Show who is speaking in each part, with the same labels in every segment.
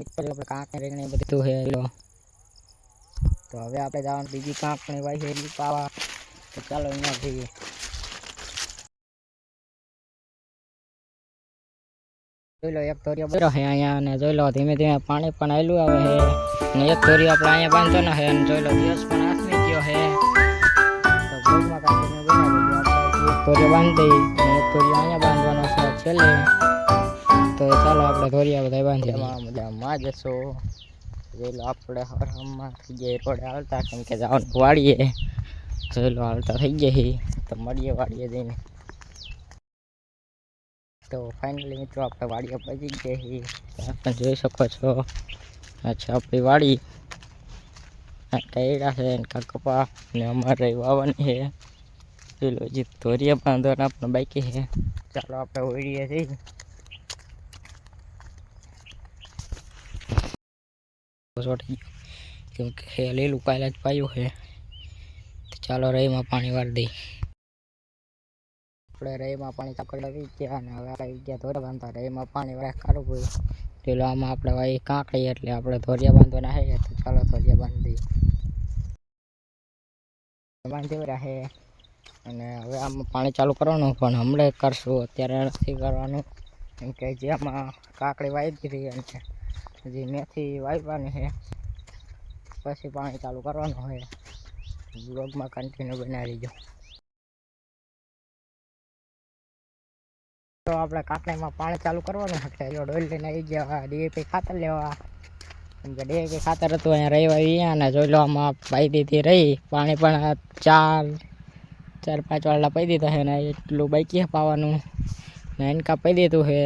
Speaker 1: મિત્રો, આપણે કાંક રીંગણી બધું હે લો. તો હવે આપણે જવાનું બીજી કાંકણી વાય છે એટલી પાવા. તો ચાલો અહીંયા જઈએ. જોઈ લો, એક ધોરિયો બરો હે અહીંયા અને જોઈ લો, ધીમે ધીમે પાણી પણ આવેલું આવે છે. અને એક ધોરિયો આપણે અહીંયા બાંધતો ન હે અને જોઈ લો, દિવસ પણ આસમી ગયો હે તો બ્લોગમાં કાંઈ બનાવી દો આપણે. એક ધોરિયો બાંધી દઈ અને એક ધોરિયો અહીંયા બાંધવાનો છે, છેલ્લે. તો ચાલો આપણે ધોરિયા બધા બાંધીએ. મજામાં જશો જોઈ લો આપણે હરમમાં થઈ ગયા રોડે હાલતા, કેમ કે જવાનું વાળીએ જોઈ લો હાલતા થઈ છીએ તો મળીએ વાળીએ જઈને. તો ફાઇનલી મિત્રો આપણે વાડીએ પહોંચી છીએ તમે જોઈ શકો છો. અચ્છા આપણી વાડી. કૈડા છે ને કપા ને અમારે વાવવાની છે પેલો જે ધોરિયા બાંધવાના આપણે બાકી છે ચાલો આપણે ઓળીએ જઈએ ચોટી કેમ કે હે લીલું કાલે જ પાયું છે. ચાલો રહીમાં પાણી વાર દઈ. આપણે રહીમાં પાણી ચાકડી આવી ગયા અને હવે આવી ગયા ધોરિયા બાંધતા રહીમાં પાણી વાળા કાઢવું પડ્યું પેલો આમાં આપણે વાઈ કાંકડી એટલે આપણે ધોરિયા બાંધવાના હે તો ચાલો ધોરિયા બાંધી દઈએ. બાંધી રહે છે. અને હવે આમાં પાણી ચાલુ કરવાનું, પણ હમણાં કરશું. અત્યારે નથી કરવાનું. કેમ કે જે આમાં કાંકડી વાવી દીધી અને હજી મેથી વાવવાની છે પછી પાણી ચાલુ કરવાનું હોય બ્લોગમાં કન્ટિન્યુ બનાવી દેજો. તો આપણે કાકડીમાં પાણી ચાલુ કરવાનું એટલે ડોલ લઈને આવી ગયા. ડીએપી ખાતર લેવા. કેમ કે ડીએપી ખાતર હતું, અહીંયા રહી અહીંયા. અને જોઈ લો, આમાં પાઈ દીધી રહી. પાણી પણ ચાર ચાર, પાંચ વાળા પાઈ દીધા છે ને એટલું બાકી પાવાનું. ને એનકા પાઈ દીધું છે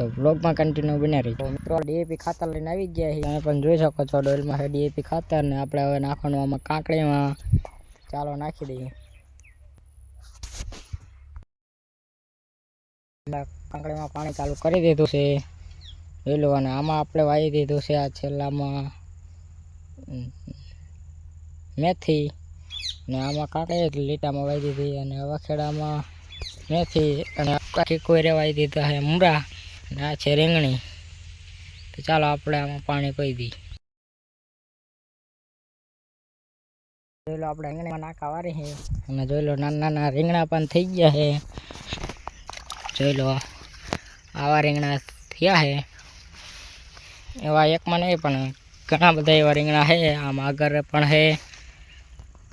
Speaker 1: તો બ્લોગમાં કન્ટિન્યુ બન્યા રહી મિત્રો ડીએપી ખાતર લઈને આવી ગયા છે તમે પણ જોઈ શકો છો ડોલમાં છે ડીએપી ખાતર ને આપણે હવે નાખવાનું આમાં કાંકડીમાં. ચાલો, નાખી દઈએ. કાંકડીમાં પાણી ચાલુ કરી દીધું છે. જોઈ લો, અને આમાં આપણે વાવી દીધું છે આ છેલ્લામાં મેથી. ને આમાં કાંકડી લીટામાં વાવી દીધી. અને વખેડામાં મેથી અને આખી કોયરે વાવી દીધા છે. અને આ છે રીંગણી. તો ચાલો આપણે આમાં પાણી કહી દઈએ. જોઈ લો આપણે રીંગણીમાં નાકા વારી છે. અને જોઈ લો નાના નાના રીંગણા પણ થઈ ગયા છે. જોઈ લો, આવા રીંગણા થયા છે. એવા એકમાં નહીં, પણ ઘણા બધા એવા રીંગણા છે. આમાં આગળ પણ છે.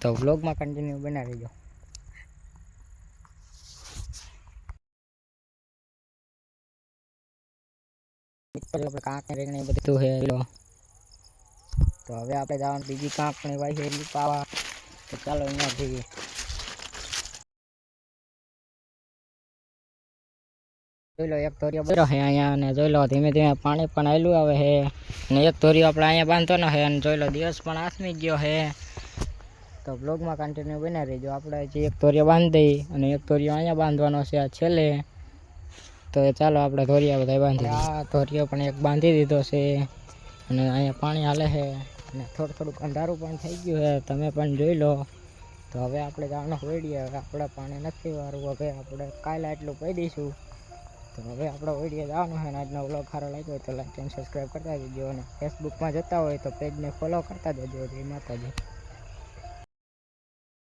Speaker 1: તો વ્લોગમાં કન્ટિન્યુ બનાવી દેજો મિત્રો આપણે કાંકની રીંગણી બધું છે લો તો હવે આપણે જવાનું બીજી કાંકણી વાય છે એટલી પાવા. તો ચાલો અહીંયા જઈએ. જોઈ લો, એક ધોરિયો બરો છે અહીંયા અને જોઈ લો, ધીમે ધીમે પાણી પણ આવેલું આવે છે. અને એક ધોરિયો આપણે અહીંયા બાંધતો ન છે અને જોઈ લો, દિવસ પણ આસમી ગયો છે. તો બ્લોગમાં કન્ટિન્યુ બને રહીજો. આપણે હજી એક ધોરિયો બાંધી દઈ અને એક ધોરિયો અહીંયા બાંધવાનો છે, આ છેલ્લે. તો ચાલો આપણે ધોરિયા બધા બાંધી આ ધોરિયો પણ એક બાંધી દીધો છે. અને અહીંયા પાણી હાલે છે. અને થોડું થોડુંક અંધારું પણ થઈ ગયું છે. તમે પણ જોઈ લો. તો હવે આપણે જવાનું હોડીએ હવે આપણે પાણી નથી વારવું હવે આપણે કાલે એટલું કહી દઈશું. તો હવે આપણે ઓઈડીએ જવાનું છે. આજનો વ્લોગ સારો લાગ્યો હોય તો લાઈક એન્ડ સબસ્ક્રાઈબ કરતા જજો. અને ફેસબુકમાં જતા હોય તો પેજને ફોલો કરતા જજો. જય માતાજી.